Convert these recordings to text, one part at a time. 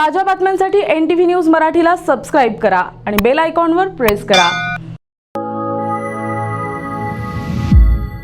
ताज्या बातम्यांसाठी N T V news मराठीला सबस्क्राईब करा आणि बेल आयकॉनवर प्रेस करा.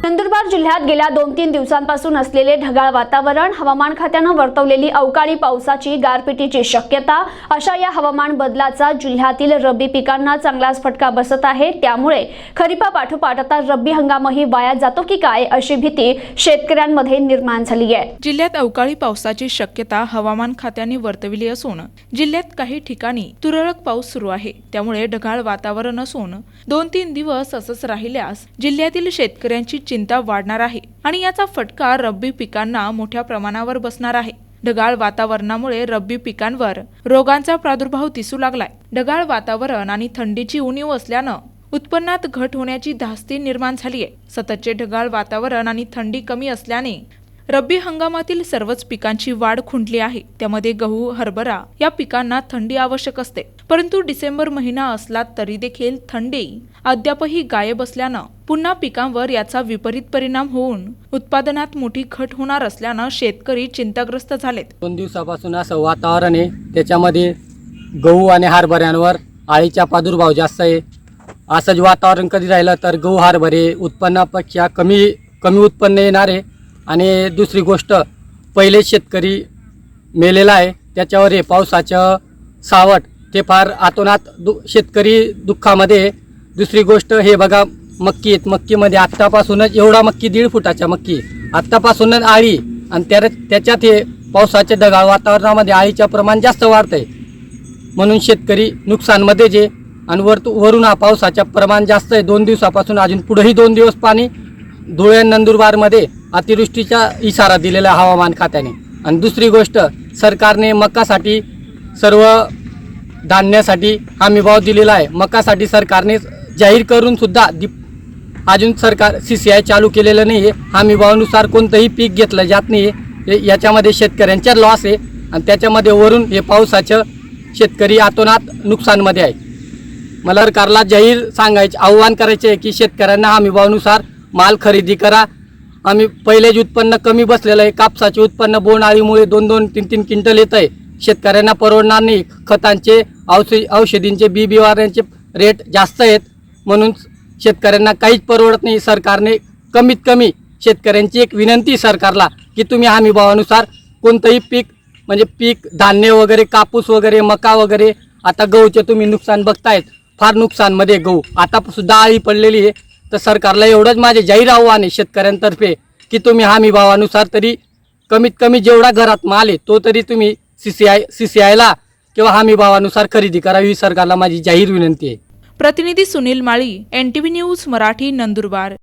नंदुरबार जिल्ह्यात गेल्या दोन तीन दिवसांपासून असलेले ढगाळ वातावरण हवामान खात्यानं वर्तवलेली अवकाळी पावसाची गारपिटीची शक्यता अशा या हवामान बदलाचा जिल्ह्यातील रब्बी पिकांना चांगलाच फटका बसत आहे. त्यामुळे खरीपापाठोपाठ आता रब्बी हंगामही वाया जातो की काय अशी भीती शेतकऱ्यांमध्ये निर्माण झाली आहे. जिल्ह्यात अवकाळी पावसाची शक्यता हवामान खात्याने वर्तविली असून जिल्ह्यात काही ठिकाणी तुरळक पाऊस सुरू आहे. त्यामुळे ढगाळ वातावरण असून दोन तीन दिवस असंच राहिल्यास जिल्ह्यातील शेतकऱ्यांची चिंता वाढणार आहे आणि याचा फटका रब्बी पिकांना मोठ्या प्रमाणावर बसणार आहे. ढगाळ वातावरणामुळे रब्बी पिकांवर रोगांचा प्रादुर्भाव दिसू लागलाय. ढगाळ वातावरण आणि थंडीची उणीव असल्यानं उत्पन्नात घट होण्याची धास्ती निर्माण झाली आहे सततचे ढगाळ वातावरण आणि थंडी कमी असल्याने रब्बी हंगामातील सर्वच पिकांची वाढ खुंटली आहे. त्यामध्ये गहू हरभरा या पिकांना थंडी आवश्यक असते. परंतु डिसेंबर महिना असला तरी देखील थंडी अद्यापही गायब असल्यानं पुन्हा पिकांवर याचा विपरीत परिणाम होऊन उत्पादनात मोठी घट होणार असल्यानं शेतकरी चिंताग्रस्त झालेत. दोन दिवसापासून असं वातावरण आहे. त्याच्यामध्ये गहू आणि हरभऱ्यांवर आळीचा प्रादुर्भाव जास्त आहे. असंच वातावरण कधी राहिलं तर गहू हरभरे उत्पन्नापेक्षा कमी कमी उत्पन्न येणार आहे. आणि दुसरी गोष्ट पहिले शेतकरी मेलेला आहे त्याच्यावर हे पावसाचं सावट ते फार आतोनात दु शेतकरी दुःखामध्ये दुसरी गोष्ट हे बघा मक्की आहेत. मक्कीमध्ये आत्तापासूनच एवढा मक्की दीड फुटाच्या मक्की आत्तापासूनच आळी आणि त्या त्याच्यात हे पावसाच्या दगाळ वातावरणामध्ये आळीचं प्रमाण जास्त वाढतंय. म्हणून शेतकरी नुकसानमध्ये जे आणि वर वरून हा पावसाचं प्रमाण जास्त आहे. दोन दिवसापासून अजून पुढेही दोन दिवस पाणी धुळे नंदुरबारमध्ये अतिवृष्टीचा इशारा दिलेला आहे हवामान खात्याने. आणि दुसरी गोष्ट सरकारने मकासाठी सर्व धान्यासाठी हमीभाव दिलेला आहे. मकासाठी सरकारने जाहीर करूनसुद्धा दि दीप अजून सरकार सी सी आय चालू केलेलं नाही आहे हमीभावानुसार कोणतंही पीक घेतलं जात नाही आहे याच्यामध्ये शेतकऱ्यांच्या लॉस आहे. आणि त्याच्यामध्ये वरून हे पावसाचं शेतकरी आतोनात नुकसानमध्ये आहे. मला सरकारला जाहीर सांगायचे आव्हान करायचे आहे की शेतकऱ्यांना हमीभावानुसार माल खरेदी करा. आम्ही पहिल्याचे उत्पन्न कमी बसलेलं आहे कापसाचे उत्पन्न बोंडआळीमुळे दोन दोन तीन तीन क्विंटल येत आहे. शेतकऱ्यांना परवडणार नाही. खतांचे औषधी औषधींचे बी बिवाऱ्यांचे रेट जास्त आहेत. म्हणून शेतकऱ्यांना काहीच परवडत नाही. सरकारने कमीत कमी शेतकऱ्यांची एक विनंती सरकारला की तुम्ही हमी भावानुसार कोणतंही पीक म्हणजे पीक धान्य वगैरे कापूस वगैरे मका वगैरे आता गहूचे तुम्ही नुकसान बघतायत. फार नुकसानमध्ये गहू. आता सुद्धा आळी पडलेली आहे. तर सरकारला एवढंच माझे जाहीर आव्हान आहे शेतकऱ्यांतर्फे की तुम्ही हमी भावानुसार तरी कमीत कमी जेवढा घरात माल आहे तो तरी तुम्ही C C I C C आयला किंवा हमी भावानुसार खरेदी करावी ही सरकारला माझी जाहीर विनंती आहे. प्रतिनिधी सुनील माळी एनटीव्ही न्यूज मराठी नंदुरबार.